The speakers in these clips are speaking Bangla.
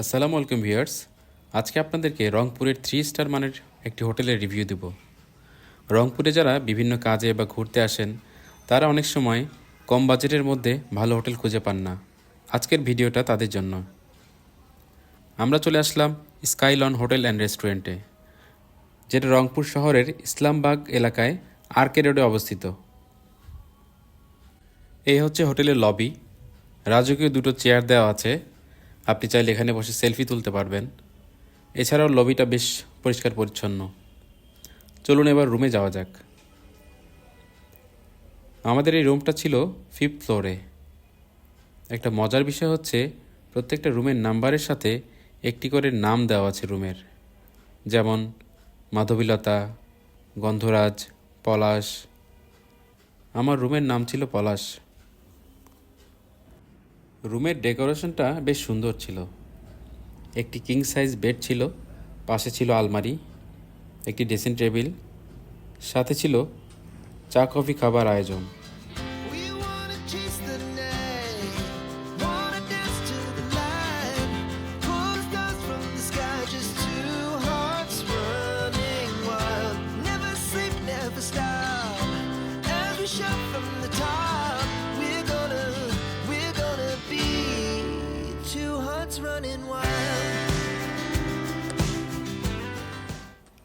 আসসালামু আলাইকুম ভিউয়ার্স। আজকে আপনাদেরকে রংপুরের থ্রি স্টার মানের একটি হোটেলের রিভিউ দেব। রংপুরে যারা বিভিন্ন কাজে বা ঘুরতে আসেন, তারা অনেক সময় কম বাজেটের মধ্যে ভালো হোটেল খুঁজে পান না। আজকের ভিডিওটা তাদের জন্য। আমরা চলে আসলাম স্কাইলন হোটেল অ্যান্ড রেস্টুরেন্টে যেটা রংপুর শহরের ইসলামবাগ এলাকায় আরকে রোডে অবস্থিত। এই হচ্ছে হোটেলের লবি রাজকীয় দুটো চেয়ার দেওয়া আছে। আপনি চাইলে এখানে বসে সেলফি তুলতে পারবেন। এছাড়াও লবিটা বেশ পরিষ্কার পরিচ্ছন্ন। চলুন এবার রুমে যাওয়া যাক। আমাদের এই রুমটা ছিল ফিফথ ফ্লোরে একটা মজার বিষয় হচ্ছে, প্রত্যেকটা রুমের নাম্বারের সাথে একটি করে নাম দেওয়া আছে রুমের। যেমন, মাধবীলতা, গন্ধরাজ, পলাশ। আমার রুমের নাম ছিল পলাশ। রুমের ডেকোরেশনটা বেশ সুন্দর ছিল। একটি কিং সাইজ বেড ছিল, পাশে ছিল আলমারি, একটি ড্রেসিং টেবিল সাথে ছিল চা কফি খাবার আয়োজন। We wanna chase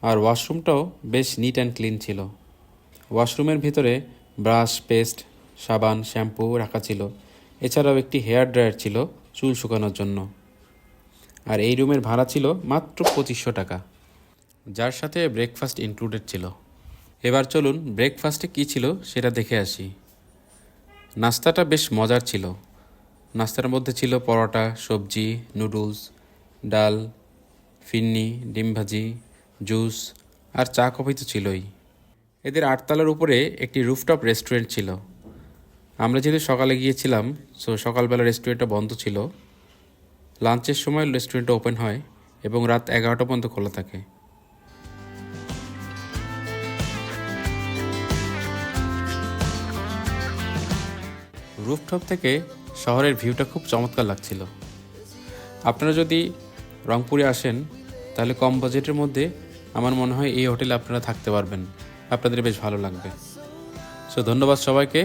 আর ওয়াশরুমটাও বেশ নিট অ্যান্ড ক্লিন ছিল। ওয়াশরুমের ভিতরে ব্রাশ পেস্ট সাবান শ্যাম্পু রাখা ছিল। এছাড়াও একটি হেয়ার ড্রায়ার ছিল চুল শুকানোর জন্য। আর এই রুমের ভাড়া ছিল মাত্র পঁচিশশো টাকা। যার সাথে ব্রেকফাস্ট ইনক্লুডেড ছিল। এবার চলুন ব্রেকফাস্টে কী ছিল সেটা দেখে আসি। নাস্তাটা বেশ মজার ছিল। নাস্তার মধ্যে ছিল পরোটা, সবজি, নুডলস, ডাল, ফিন্নি, ডিম ভাজি, জুস আর চা কফি তো ছিলই। এদের আটতলার উপরে একটি রুফটপ রেস্টুরেন্ট ছিল। আমরা যেহেতু সকালে গিয়েছিলাম, সো সকালবেলা রেস্টুরেন্টটা বন্ধ ছিল। লাঞ্চের সময় রেস্টুরেন্টটা ওপেন হয় এবং রাত এগারোটা পর্যন্ত খোলা থাকে। রুফটপ থেকে শহরের ভিউটা খুব চমৎকার লাগছিল। আপনারা যদি রংপুরে আসেন, তাহলে কম বাজেটের মধ্যে আমার মনে হয় এই হোটেলে আপনারা থাকতে পারবেন। আপনাদের বেশ ভালো লাগবে। সো ধন্যবাদ সবাইকে।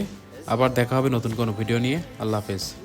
আবার দেখা হবে নতুন কোনো ভিডিও নিয়ে। আল্লাহ হাফেজ।